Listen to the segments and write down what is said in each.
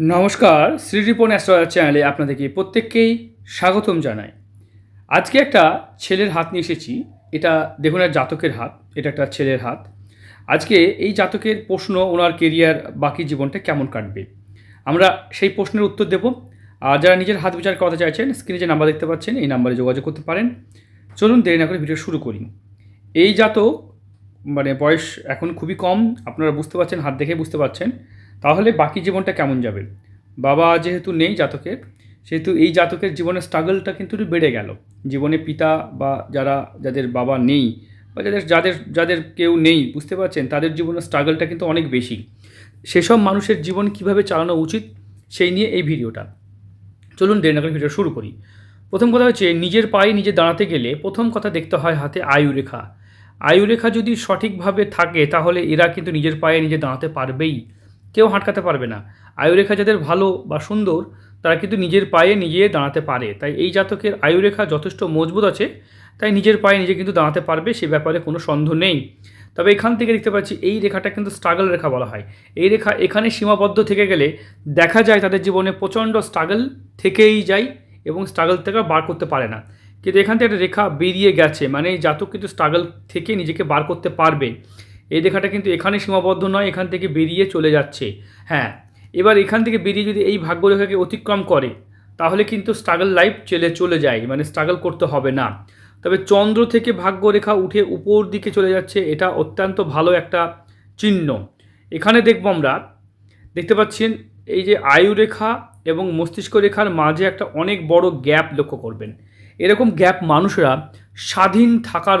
নমস্কার শ্রীরিপন অ্যাস্ট্রোলজার চ্যানেলে আপনাদেরকে প্রত্যেককেই স্বাগতম জানাই। আজকে একটা ছেলের হাত নিয়ে এসেছি। এটা দেখুন আর জাতকের হাত, এটা একটা ছেলের হাত। আজকে এই জাতকের প্রশ্ন, ওনার কেরিয়ার বাকি জীবনটা কেমন কাটবে? আমরা সেই প্রশ্নের উত্তর দেব। আর যারা নিজের হাত বিচার করতে চাইছেন স্ক্রিনে যে নাম্বার দেখতে পাচ্ছেন, এই নাম্বারে যোগাযোগ করতে পারেন। চলুন, দেরি না করে ভিডিও শুরু করি। এই জাতক মানে বয়স এখন খুবই কম, আপনারা বুঝতে পারছেন, হাত দেখে বুঝতে পারছেন। তাহলে বাকি জীবনটা কেমন যাবে? বাবা যেহেতু নেই জাতকের, সেহেতু এই জাতকের জীবনের স্ট্রাগলটা কিন্তু একটু বেড়ে গেল। জীবনে পিতা বা যারা, যাদের বাবা নেই বা যাদের যাদের যাদের কেউ নেই, বুঝতে পারছেন? তাদের জীবনের স্ট্রাগলটা কিন্তু অনেক বেশি। সেসব মানুষের জীবন কীভাবে চালানো উচিত, সেই নিয়ে এই ভিডিওটা। চলুন না ভিডিও শুরু করি। প্রথম কথা হচ্ছে, নিজের পায়ে নিজে দাঁড়াতে গেলে প্রথম কথা দেখতে হয় হাতে আয়ুরেখা আয়ুরেখা যদি সঠিকভাবে থাকে, তাহলে এরা কিন্তু নিজের পায়ে নিজে দাঁড়াতে পারবেই। কেউ হাঁটকাতে পারবে না। আয়ুরেখা যাদের ভালো বা সুন্দর, তারা কিন্তু নিজের পায়ে নিজে দাঁড়াতে পারে। তাই এই জাতকের আয়ুরেখা যথেষ্ট মজবুত আছে, তাই নিজের পায়ে নিজে কিন্তু দাঁড়াতে পারবে, সে ব্যাপারে কোনো সন্দেহ নেই। তবে এখান থেকে দেখতে পাচ্ছি, এই রেখাটা কিন্তু স্ট্রাগল রেখা বলা হয়। এই রেখা এখানে সীমাবদ্ধ থেকে গেলে দেখা যায় তাদের জীবনে প্রচণ্ড স্ট্রাগল থেকেই যায় এবং স্ট্রাগল থেকে বার করতে পারে না। কিন্তু এখান থেকে একটা রেখা বেরিয়ে গেছে মানে জাতক কিন্তু স্ট্রাগল থেকে নিজেকে বার করতে পারবে। এই রেখাটা কিন্তু এখানে সীমাবদ্ধ নয়, এখান থেকে বেরিয়ে চলে যাচ্ছে। হ্যাঁ এবার এখান থেকে বেরিয়ে যদি এই ভাগ্যরেখাকে অতিক্রম করে, তাহলে কিন্তু স্ট্রাগল লাইফ চলে চলে যায় মানে স্ট্রাগল করতে হবে না। তবে চন্দ্র থেকে ভাগ্যরেখা উঠে উপর দিকে চলে যাচ্ছে, এটা অত্যন্ত ভালো একটা চিহ্ন। এখানে দেখব আমরা, দেখতে পাচ্ছেন, এই যে আয়ুরেখা এবং মস্তিষ্ক রেখার মাঝে একটা অনেক বড় গ্যাপ লক্ষ্য করবেন। এরকম গ্যাপ মানুষরা স্বাধীন থাকার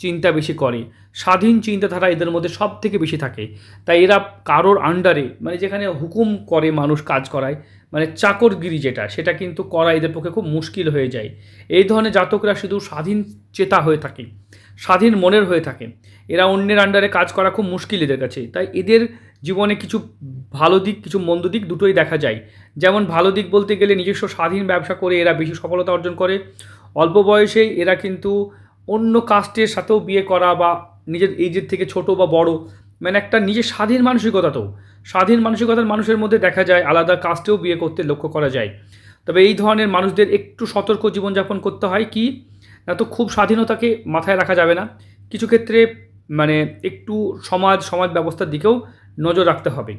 চিন্তা বেশি করে। স্বাধীন চিন্তাধারা এদের মধ্যে সব থেকে বেশি থাকে। তাই এরা কারোর আন্ডারে মানে যেখানে হুকুম করে মানুষ কাজ করায় মানে চাকরগিরি যেটা, সেটা কিন্তু করা এদের পক্ষে খুব মুশকিল হয়ে যায়। এই ধরনের জাতকরা শুধু স্বাধীন চেতা হয়ে থাকে, স্বাধীন মনের হয়ে থাকে। এরা অন্যের আন্ডারে কাজ করা খুব মুশকিল এদের কাছে। তাই এদের জীবনে কিছু ভালো দিক, কিছু মন্দ দিক দুটোই দেখা যায়। যেমন ভালো দিক বলতে গেলে নিজস্ব স্বাধীন ব্যবসা করে এরা বেশি সফলতা অর্জন করে। অল্প বয়সেই এরা কিন্তু অন্য কাস্টের সাথেও বিয়ে করা বা নিজের এইজের থেকে ছোট বা বড় মানে একটা নিজের স্বাধীন মানসিকতাতেও স্বাধীন মানসিকতার মানুষের মধ্যে দেখা যায়, আলাদা কাস্টেও বিয়ে করতে লক্ষ্য করা যায়। তবে এই ধরনের মানুষদের একটু সতর্ক জীবনযাপন করতে হয় কি? না তো খুব স্বাধীনতাকে মাথায় রাখা যাবে না। কিছু ক্ষেত্রে মানে একটু সমাজ সমাজ ব্যবস্থার দিকেও নজর রাখতে হবে।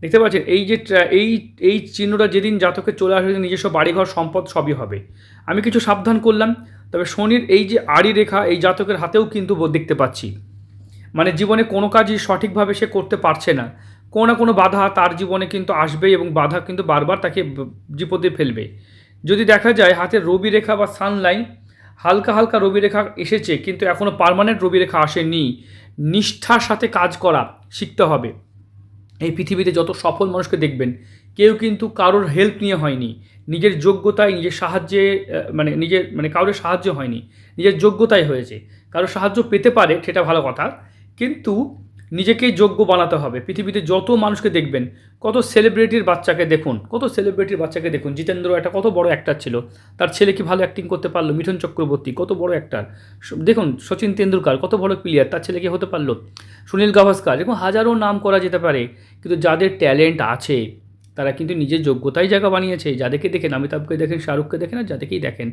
দেখতে পাচ্ছেন, এই যে এই এই চিহ্নটা যেদিন জাতকে চলে আসবে, নিজস্ব বাড়িঘর, সম্পদ সবই হবে। আমি কিছু সাবধান করলাম। তবে শনির এই যে আড়ি রেখা, এই জাতকের হাতেও কিন্তু দেখতে পাচ্ছি। মানে জীবনে কোনো কাজই সঠিকভাবে সে করতে পারছে না। কোনো না কোনো বাধা তার জীবনে কিন্তু আসবে এবং বাধা কিন্তু বারবার তাকে বিপদে ফেলবে। যদি দেখা যায় হাতের রবি রেখা বা সানলাইন হালকা হালকা রবি রেখা এসেছে, কিন্তু এখনও পার্মানেন্ট রবি রেখা আসেনি। নিষ্ঠার সাথে কাজ করা শিখতে হবে। এই পৃথিবীতে যত সফল মানুষকে দেখবেন, কেউ কিন্তু কারোর হেল্প নিয়ে হয়নি। নিজের যোগ্যতায়, নিজের সাহায্যে মানে নিজের মানে কারোর সাহায্য হয়নি। নিজের যোগ্যতাই হয়েছে। কারোর সাহায্য পেতে পারে, সেটা ভালো কথা। কিন্তু নিজেকেই যোগ্য বানাতে হবে। পৃথিবীতে যত মানুষকে দেখবেন, কত সেলিব্রিটির বাচ্চাকে দেখুন, কত সেলিব্রিটির বাচ্চাকে দেখুন। জিতেন্দ্র একটা কত বড় অ্যাক্টার ছিল, তার ছেলে কি ভালো অ্যাক্টিং করতে পারল? মিঠুন চক্রবর্তী কত বড় অ্যাক্টার দেখুন, সচিন তেন্ডুলকার কত বড় প্লেয়ার তার ছেলে কি হতে পারল? সুনীল গাভাস্কার এরকম হাজারো নাম করা যেতে পারে, কিন্তু যাদের ট্যালেন্ট আছে তারা কিন্তু নিজের যোগ্যতায় জায়গা বানিয়েছে। যাদেরকে দেখেন অমিতাভকে দেখেন শাহরুখকে দেখেন আর যাদেরকেই দেখেন।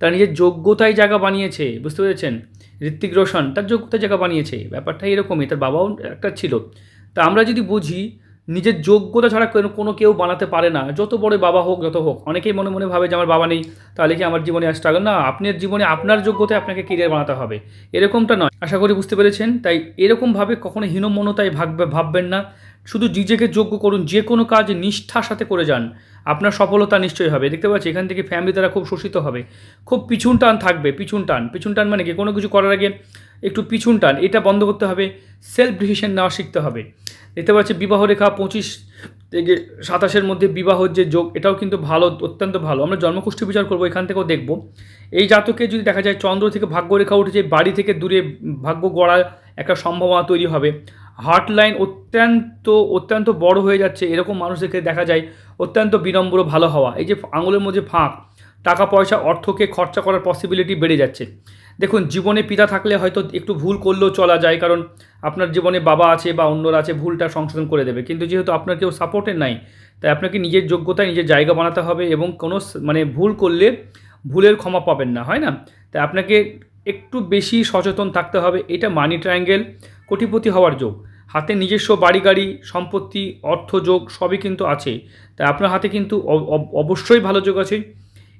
তারা নিজের যোগ্যতায় জায়গা বানিয়েছে, বুঝতে পেরেছেন? ঋত্বিক রোশন তার যোগ্যতায় জায়গা বানিয়েছে। ব্যাপারটা এরকমই, তার বাবাও একটা ছিল। তা আমরা যদি বুঝি, নিজের যোগ্যতা ছাড়া কোনো- কেউ বানাতে পারে না। যত বড় বাবা হোক, যত হোক, অনেকেই মনে মনে ভাবে যে আমার বাবা নেই, তাহলে কি আমার জীবনে স্ট্রাগল না আপনার জীবনে আপনার যোগ্যতায় আপনাকে কেরিয়ার বানাতে হবে। এরকমটা নয়। আশা করি বুঝতে পেরেছেন। তাই এরকমভাবে কখনো হীনমন্যতায় ভাববে ভাববেন না। শুধু নিজেকে যোগ্য করুন, যে কোনো কাজ নিষ্ঠার সাথে করে যান। আপনার সফলতা নিশ্চয়ই হবে। দেখতে পাচ্ছি, এখান থেকে ফ্যামিলি দ্বারা খুব শোষিত হবে। খুব পিছুন টান থাকবে, পিছুন টান। পিছুন টান মানে কি? কোনো কিছু করার আগে একটু পিছুন টান। এটা বন্ধ করতে হবে সেলফ ডিসিশন নেওয়া শিখতে হবে। দেখতে পাচ্ছি, বিবাহ রেখা পঁচিশ থেকে সাতাশের মধ্যে বিবাহর যে যোগ, এটাও কিন্তু ভালো, অত্যন্ত ভালো। আমরা জন্মকুষ্ঠী বিচার করব, এখান থেকেও দেখব। এই জাতকে যদি দেখা যায়, চন্দ্র থেকে ভাগ্য রেখা উঠেছে, বাড়ি থেকে দূরে ভাগ্য গড়ার একটা সম্ভাবনা তৈরি হবে। হার্ট লাইন অত্যন্ত অত্যন্ত বড় হয়ে যাচ্ছে, এরকম মানুষদেরকে দেখা যায়, অত্যন্ত বিনম্র, ভালো হওয়া। এই যে আঙুলের মধ্যে ফাঁক, টাকা পয়সা, অর্থকে খরচা করার পসিবিলিটি বেড়ে যাচ্ছে। দেখুন, জীবনে পিতা থাকলে হয়তো একটু ভুল করলেও চলা যায়, কারণ আপনার জীবনে বাবা আছে বা অন্যরা আছে, ভুলটা সংশোধন করে দেবে। কিন্তু যেহেতু আপনার কেউ সাপোর্টের নাই, তাই আপনাকে নিজের যোগ্যতায় নিজের জায়গা বানাতে হবে এবং কোনো মানে ভুল করলে ভুলের ক্ষমা পাবেন না, হয় না? তাই আপনাকে একটু বেশি সচেতন থাকতে হবে। এটা মানি ট্রায়াঙ্গেল কোটিপতি হওয়ার যোগ। হাতে নিজস্ব বাড়ি, গাড়ি, সম্পত্তি, অর্থ যোগ সবই কিন্তু আছে। তাই আপনার হাতে কিন্তু অবশ্যই ভালো যোগ আছে।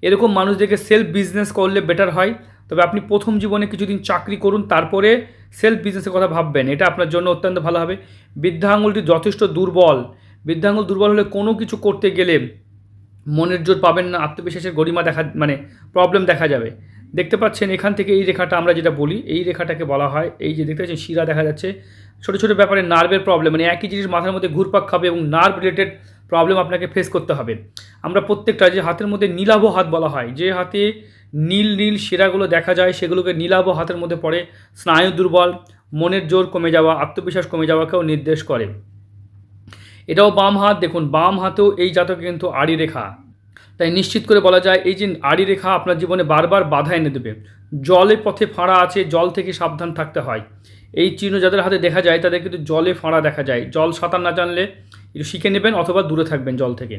এরকম মানুষদেরকে সেলফ বিজনেস করলে বেটার হয়। তবে আপনি প্রথম জীবনে কিছুদিন চাকরি করুন, তারপরে সেলফ বিজনেসের কথা ভাববেন। এটা আপনার জন্য অত্যন্ত ভালো হবে। বৃদ্ধা যথেষ্ট দুর্বল। বৃদ্ধা আঙুল দুর্বল হলে কোনো কিছু করতে গেলে মনের জোর পাবেন না, আত্মবিশ্বাসের গরিমা দেখা মানে প্রবলেম দেখা যাবে। দেখতে পাচ্ছেন এখান থেকে এই রেখাটা আমরা যেটা বলি, এই রেখাটাকে বলা হয়, এই যে দেখতে পাচ্ছেন শিরা দেখা যাচ্ছে। ছোটো ছোটো ব্যাপারে নার্ভের প্রবলেম মানে একই জিনিস মাথার মধ্যে ঘুরপাক খাবে এবং নার্ভ রিলেটেড প্রবলেম আপনাকে ফেস করতে হবে। আমরা প্রত্যেকটা যে হাতের মধ্যে নীলাভ হাত বলা হয়, যে হাতে নীল নীল শিরাগুলো দেখা যায়, সেগুলোকে নীলাভ হাতের মধ্যে পড়ে, স্নায়ু দুর্বল, মনের জোর কমে যাওয়া, আত্মবিশ্বাস কমে যাওয়াকেও নির্দেশ করে। এটাও বাম হাত, দেখুন, বাম হাতেও এই জাতকে কিন্তু আড়ি রেখা। তাই নিশ্চিত করে বলা যায়, এই যে আড়ি রেখা আপনার জীবনে বারবার বাধা এনে দেবে। জলে পথে ফাঁড়া আছে, জল থেকে সাবধান থাকতে হয়। এই চিহ্ন যাদের হাতে দেখা যায়, তাদের কিন্তু জলে ফাঁড়া দেখা যায়। জল সাঁতার না জানলে একটু শিখে নেবেন অথবা দূরে থাকবেন জল থেকে।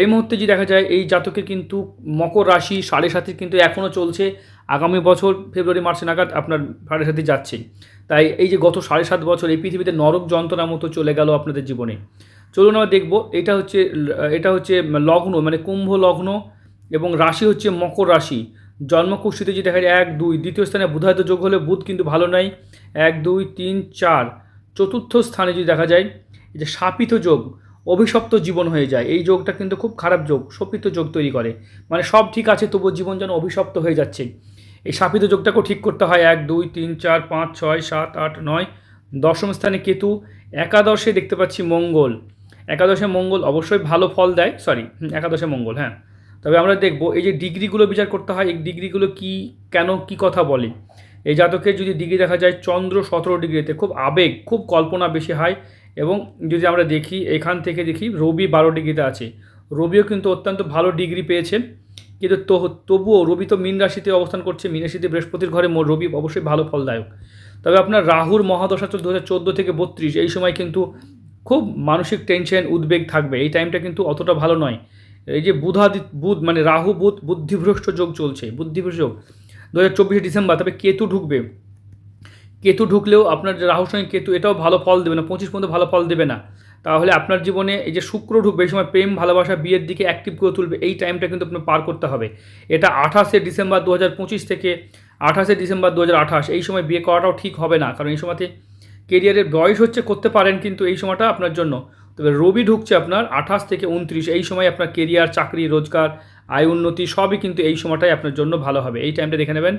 এই মুহূর্তে যে দেখা যায়, এই জাতকের কিন্তু মকর রাশি, সাড়ে সাথে কিন্তু এখনও চলছে। আগামী বছর, ফেব্রুয়ারি, মার্চে নাগাদ আপনার সাড়ে সাথে যাচ্ছে। তাই এই যে গত সাড়ে সাত বছর এই পৃথিবীতে নরক যন্ত্রণার মতো চলে গেল আপনাদের জীবনে। চলুন আমরা দেখব, এটা হচ্ছে এটা হচ্ছে লগ্ন মানে কুম্ভ লগ্ন এবং রাশি হচ্ছে মকর রাশি। জন্মকুষ্ঠিতে যে দেখা যায়, এক, দুই, দ্বিতীয় স্থানে বুধায়িত যোগ হলে বুধ কিন্তু ভালো নয় এক, দুই, তিন, চার। চতুর্থ স্থানে যদি দেখা যায় যে শাপিত যোগ, অভিশপ্ত জীবন হয়ে যায়। এই যোগটা কিন্তু খুব খারাপ যোগ, শপিত যোগ তৈরি করে। মানে সব ঠিক আছে, তবুও জীবন যেন অভিশপ্ত হয়ে যাচ্ছে। এই শাপিত যোগটাকেও ঠিক করতে হয়, এক, দুই, তিন, চার, পাঁচ, ছয়, সাত, আট, নয়। দশম স্থানে কেতু, একাদশে দেখতে পাচ্ছি মঙ্গল। একাদশে মঙ্গল অবশ্যই ভালো ফল দেয় সরি একাদশে মঙ্গল হ্যাঁ। তবে আমরা দেখব এই যে ডিগ্রিগুলো বিচার করতে হয়, এই ডিগ্রিগুলো কি, কেন, কি কথা বলে? এই জাতকের যদি ডিগ্রি দেখা যায়, চন্দ্র সতেরো ডিগ্রিতে, খুব আবেগ, খুব কল্পনা বেশি হয় এবং যদি আমরা দেখি, এখান থেকে দেখি, রবি বারো ডিগ্রিতে আছে। রবিও কিন্তু অত্যন্ত ভালো ডিগ্রি পেয়েছে, কিন্তু তবুও রবি তো মীন রাশিতে অবস্থান করছে, মীন রাশিতে বৃহস্পতির ঘরে রবি অবশ্যই ভালো ফলদায়ক। তবে আপনার রাহুর মহাদশা হাজার চোদ্দ থেকে বত্রিশ, এই সময় কিন্তু খুব মানসিক টেনশন উদ্বেগ থাকবে। এই টাইমটা কিন্তু অতটা ভালো নয়। এই যে বুধাদি, বুধ মানে রাহু, বুধ, বুদ্ধিভ্রষ্ট যোগ চলছে। বুদ্ধিভ্রষ্ট যোগ। দু হাজার চব্বিশে ডিসেম্বর, তবে কেতু ঢুকবে। কেতু ঢুকলেও আপনার যে রাহুর সঙ্গে কেতু, এটাও ভালো ফল দেবে না। পঁচিশ পর্যন্ত ভালো ফল দেবে না। তাহলে আপনার জীবনে এই যে শুক্র ঢুকবে, এই সময় প্রেম, ভালোবাসা, বিয়ের দিকে অ্যাক্টিভ করে তুলবে, এই টাইমটা কিন্তু আপনার পার করতে হবে। এটা আঠাশে ডিসেম্বর দু হাজার পঁচিশ থেকে আঠাশে ডিসেম্বর দু হাজার আঠাশ। এই সময় বিয়ে করাটাও ঠিক হবে না, কারণ এই সময়তে কেরিয়ারের বয়স হচ্ছে, করতে পারেন কিন্তু এই সময়টা আপনার জন্য। তবে রবি ঢুকছে আপনার আঠাশ থেকে উনত্রিশ, এই সময় আপনার কেরিয়ার, চাকরি, রোজগার, আয় উন্নতি সবই কিন্তু এই সময়টাই আপনার জন্য ভালো হবে। এই টাইমটা দেখে নেবেন।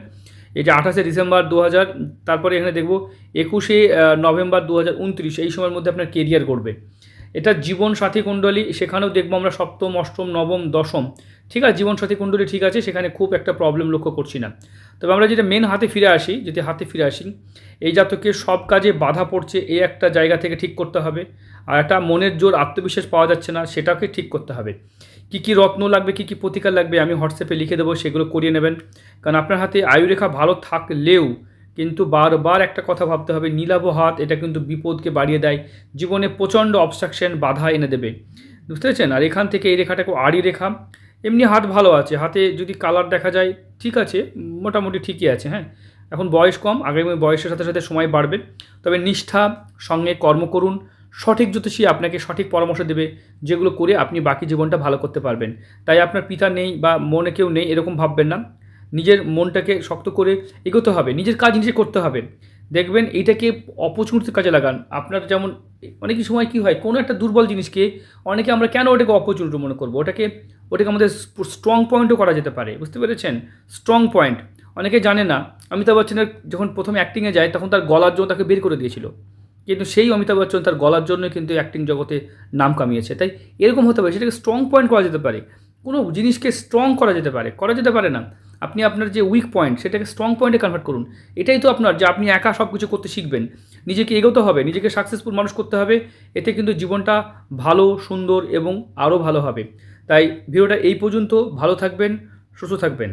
এই যে আঠাশে ডিসেম্বর দু হাজার তারপরে এখানে দেখব একুশে নভেম্বর দু হাজার উনত্রিশ, এই সময়ের মধ্যে আপনার কেরিয়ার করবে এটা জীবন সাথী কুণ্ডলী, সেখানেও দেখব আমরা সপ্তম, অষ্টম, নবম, দশম। ঠিক আছে জীবন সাথী কুণ্ডলী ঠিক আছে, সেখানে খুব একটা প্রবলেম লক্ষ্য করছি না। তবে আমরা যেটা মেন হাতে ফিরে আসি, যদি হাতে ফিরে আসি, এই জাতকে সব কাজে বাধা পড়ছে, এই একটা জায়গা থেকে ঠিক করতে হবে। আর একটা মনের জোর আত্মবিশ্বাস পাওয়া যাচ্ছে না, সেটাকে ঠিক করতে হবে। কী কী রত্ন লাগবে, কী কী প্রতিকার লাগবে, আমি হোয়াটসঅ্যাপে লিখে দেবো, সেগুলো করিয়ে নেবেন। কারণ আপনার হাতে আয়ুরেখা ভালো থাকলেও কিন্তু বারবার একটা কথা ভাবতে হবে, নীলাভ হাত, এটা কিন্তু বিপদকে বাড়িয়ে দেয়। জীবনে প্রচণ্ড অবস্ট্রাকশন বাধা এনে দেবে। বুঝতে পেরেছেন? আর এখান থেকে এই রেখাটা খুব আড়ি রেখা। এমনি হাত ভালো আছে, হাতে যদি কালার দেখা যায় ঠিক আছে, মোটামুটি ঠিকই আছে হ্যাঁ। এখন বয়স কম, আগামী বয়সের সাথে সাথে সময় বাড়বে। তবে নিষ্ঠা, সঙ্গে কর্ম করুন, সঠিক জ্যোতিষী আপনাকে সঠিক পরামর্শ দেবে, যেগুলো করে আপনি বাকি জীবনটা ভালো করতে পারবেন। তাই আপনার পিতা নেই বা মনে কেউ নেই, এরকম ভাববেন না। নিজের মনটাকে শক্ত করে এগোতে হবে, নিজের কাজ নিজে করতে হবে। দেখবেন এইটাকে অপরচুনিটির কাজে লাগান। আপনার যেমন অনেক সময় কী হয়, কোনো একটা দুর্বল জিনিসকে অনেকে আমরা কেন ওটাকে অপরচুনিটি মনে করব? ওটাকে ওটাকে আমাদের স্ট্রং পয়েন্টও করা যেতে পারে। বুঝতে পেরেছেন? স্ট্রং পয়েন্ট অনেকে জানে না, অমিতাভ বচ্চনের যখন প্রথমে অ্যাক্টিংয়ে যায়, তখন তার গলার জন্য তাকে বের করে দিয়েছিল। কিন্তু সেই অমিতাভ বচ্চন তার গলার জন্য কিন্তু অ্যাক্টিং জগতে নাম কামিয়েছে। তাই এরকম হতে পারে, সেটাকে স্ট্রং পয়েন্ট করা যেতে পারে। কোনো জিনিসকে স্ট্রং করা যেতে পারে। করা যেতে পারে না। আপনি আপনার যে উইক পয়েন্ট সেটাকে স্ট্রং পয়েন্টে কনভার্ট করুন। এটাই তো আপনার যে আপনি একা সব কিছু করতে শিখবেন। নিজেকে এগোতে হবে, নিজেকে সাকসেসফুল মানুষ করতে হবে, এতে কিন্তু জীবনটা ভালো, সুন্দর এবং আরও ভালো হবে। তাই ভিডিওটা এই পর্যন্ত, ভালো থাকবেন, সুস্থ থাকবেন।